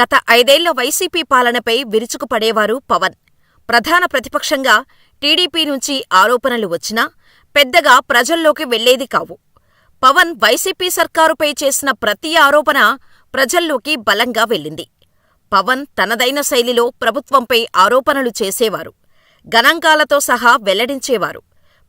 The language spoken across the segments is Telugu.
గత ఐదేళ్ళ వైసీపీ పాలనపై విరుచుకుపడేవారు పవన్. ప్రధాన ప్రతిపక్షంగా టీడీపీ నుంచి ఆరోపణలు వచ్చినా పెద్దగా ప్రజల్లోకి వెళ్ళేది కావు. పవన్ వైసీపీ సర్కారుపై చేసిన ప్రతి ఆరోపణ ప్రజల్లోకి బలంగా వెళ్ళింది. పవన్ తనదైన శైలిలో ప్రభుత్వంపై ఆరోపణలు చేసేవారు. గణాంకాలతో సహా వెల్లడించేవారు.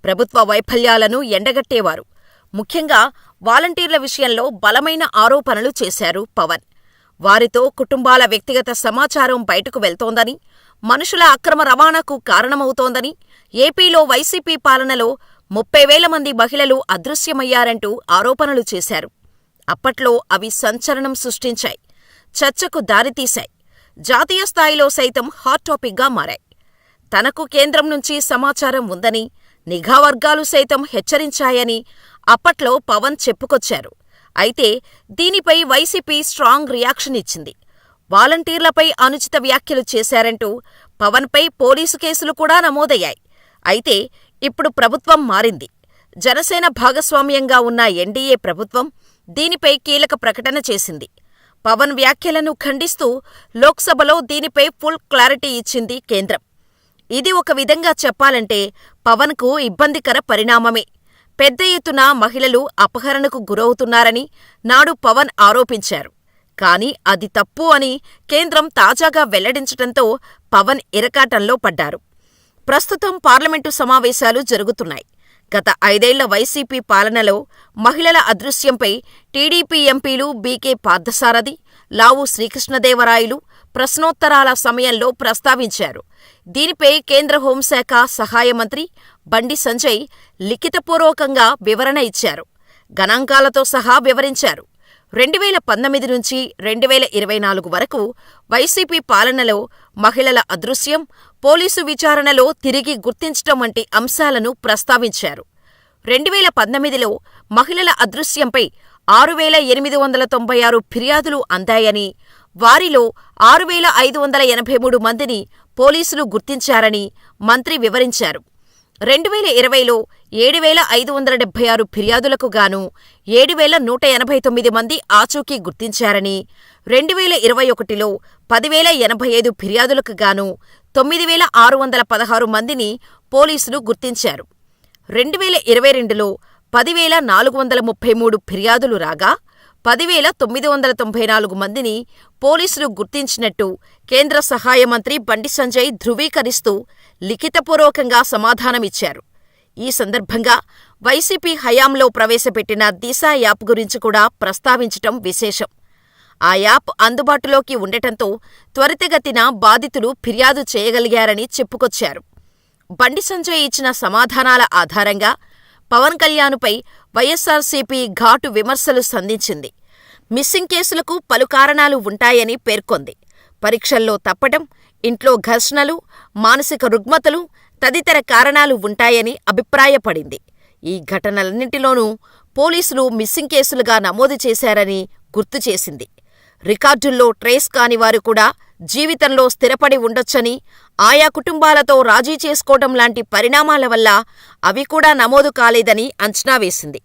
ప్రభుత్వ వైఫల్యాలను ఎండగట్టేవారు. ముఖ్యంగా వాలంటీర్ల విషయంలో బలమైన ఆరోపణలు చేశారు పవన్. వారితో కుటుంబాల వ్యక్తిగత సమాచారం బయటకు వెళ్తోందని, మనుషుల అక్రమ రవాణాకు కారణమవుతోందని, ఏపీలో వైసీపీ పాలనలో ముప్పై వేల మంది మహిళలు అదృశ్యమయ్యారంటూ ఆరోపణలు చేశారు. అప్పట్లో అవి సంచలనం సృష్టించాయి. చర్చకు దారితీశాయి. జాతీయ స్థాయిలో సైతం హాట్ టాపిక్గా మారాయి. తనకు కేంద్రం నుంచి సమాచారం ఉందని, నిఘా వర్గాలు సైతం హెచ్చరించాయని అప్పట్లో పవన్ చెప్పుకొచ్చారు. అయితే దీనిపై వైసీపీ స్ట్రాంగ్ రియాక్షన్ ఇచ్చింది. వాలంటీర్లపై అనుచిత వ్యాఖ్యలు చేశారంటూ పవన్పై పోలీసు కేసులు కూడా నమోదయ్యాయి. అయితే ఇప్పుడు ప్రభుత్వం మారింది. జనసేన భాగస్వామ్యంగా ఉన్న ఎన్డీఏ ప్రభుత్వం దీనిపై కీలక ప్రకటన చేసింది. పవన్ వ్యాఖ్యలను ఖండిస్తూ లోక్సభలో దీనిపై ఫుల్ క్లారిటీ ఇచ్చింది కేంద్రం. ఇది ఒక విధంగా చెప్పాలంటే పవన్కు ఇబ్బందికర పరిణామమే. పెద్ద ఎత్తున మహిళలు అపహరణకు గురవుతున్నారని నాడు పవన్ ఆరోపించారు. కానీ అది తప్పు అని కేంద్రం తాజాగా వెల్లడించటంతో పవన్ ఇరకాటంలో పడ్డారు. ప్రస్తుతం పార్లమెంటు సమావేశాలు జరుగుతున్నాయి. గత ఐదేళ్ళ వైసీపీ పాలనలో మహిళల అదృశ్యంపై టీడీపీ ఎంపీలు బీకే పార్థసారథి, లావు శ్రీకృష్ణదేవరాయలు ప్రశ్నోత్తరాల సమయంలో ప్రస్తావించారు. దీనిపై కేంద్ర హోంశాఖ సహాయ మంత్రి బండి సంజయ్ లిఖితపూర్వకంగా వివరణ ఇచ్చారు. గణాంకాలతో సహా వివరించారు. రెండువేల పంతొమ్మిది నుంచి రెండువేల ఇరవై నాలుగు వరకు వైసీపీ పాలనలో మహిళల అదృశ్యం, పోలీసు విచారణలో తిరిగి గుర్తించటం వంటి అంశాలను ప్రస్తావించారు. రెండువేల పంతొమ్మిదిలో మహిళల అదృశ్యంపై ఆరు వేల ఎనిమిది వందల తొంభై ఆరు ఫిర్యాదులు అందాయని, వారిలో ఆరు వేల ఐదు వందల ఎనభై మూడు మందిని పోలీసులు గుర్తించారని మంత్రి వివరించారు. రెండువేల ఇరవైలో ఏడు వేల ఐదు వందల డెబ్బై ఆరు ఫిర్యాదులకు గాను ఏడు వేల నూట ఎనభై తొమ్మిది మంది ఆచూకీ గుర్తించారని, రెండువేల ఇరవై ఒకటిలో పదివేల ఎనభై ఐదు ఫిర్యాదులకు గాను తొమ్మిది వేల ఆరు వందల పదహారు మందిని పోలీసులు గుర్తించారు. రెండువేల ఇరవై రెండులో పదివేల నాలుగు వందల ముప్పై మూడు ఫిర్యాదులు రాగా, పదివేల తొమ్మిది వందల తొంభై నాలుగు మందిని పోలీసులు గుర్తించినట్టు కేంద్ర సహాయ మంత్రి బండి సంజయ్ ధృవీకరిస్తూ లిఖితపూర్వకంగా సమాధానమిచ్చారు. ఈ సందర్భంగా వైసీపీ హయాంలో ప్రవేశపెట్టిన దిశ యాప్ గురించి కూడా ప్రస్తావించటం విశేషం. ఆ యాప్ అందుబాటులోకి ఉండటంతో త్వరితగతిన బాధితులు ఫిర్యాదు చేయగలిగారని చెప్పుకొచ్చారు. బండి సంజయ్ ఇచ్చిన సమాధానాల ఆధారంగా పవన్ కళ్యాణ్పై వైఎస్సార్సీపీ ఘాటు విమర్శలు సంధించింది. మిస్సింగ్ కేసులకు పలు కారణాలు ఉంటాయని పేర్కొంది. పరీక్షల్లో తప్పటం, ఇంట్లో ఘర్షణలు, మానసిక రుగ్మతలు తదితర కారణాలు ఉంటాయని అభిప్రాయపడింది. ఈ ఘటనలన్నింటిలోనూ పోలీసులు మిస్సింగ్ కేసులుగా నమోదు చేశారని గుర్తు చేసింది. రికార్డుల్లో ట్రేస్ కాని వారు కూడా జీవితంలో స్థిరపడి ఉండొచ్చని, ఆయా కుటుంబాలతో రాజీ చేసుకోవటం లాంటి పరిణామాల వల్ల అవి కూడా నమోదు కాలేదని అంచనా వేసింది.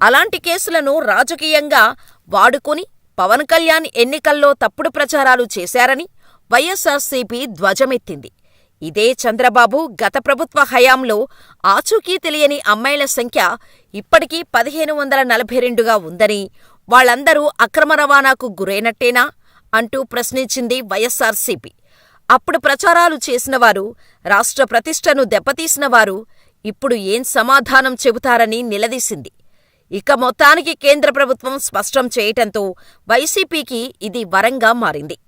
అలాంటి కేసులను రాజకీయంగా వాడుకుని పవన్ కళ్యాణ్ ఎన్నికల్లో తప్పుడు ప్రచారాలు చేశారని వైఎస్ఆర్సీపీ ధ్వజమెత్తింది. ఇదే చంద్రబాబు గత ప్రభుత్వ హయాంలో ఆచూకీ తెలియని అమ్మాయిల సంఖ్య ఇప్పటికీ పదిహేను వందల నలభై రెండుగా ఉందని, వాళ్ళందరూ అక్రమ రవాణాకు గురైనట్టేనా అంటూ ప్రశ్నించింది వైఎస్సార్సీపీ. అప్పుడు ప్రచారాలు చేసినవారు, రాష్ట్ర ప్రతిష్టను దెబ్బతీసినవారు ఇప్పుడు ఏం సమాధానం చెబుతారని నిలదీసింది. ఇక మొత్తానికి కేంద్ర ప్రభుత్వం స్పష్టం చేయటంతో వైసీపీకి ఇది వరంగా మారింది.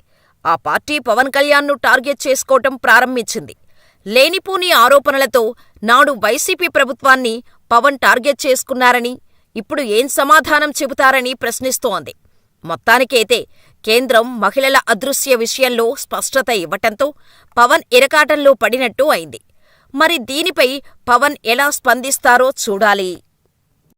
ఆ పార్టీ పవన్ కళ్యాణ్ను టార్గెట్ చేసుకోవటం ప్రారంభించింది. లేనిపోని ఆరోపణలతో నాడు వైసీపీ ప్రభుత్వాన్ని పవన్ టార్గెట్ చేసుకున్నారని, ఇప్పుడు ఏం సమాధానం చెబుతారని ప్రశ్నిస్తోంది. మొత్తానికైతే కేంద్రం మహిళల అదృశ్య విషయంలో స్పష్టత ఇవ్వటంతో పవన్ ఇరకాటంలో పడినట్టు అయింది. మరి దీనిపై పవన్ ఎలా స్పందిస్తారో చూడాలి.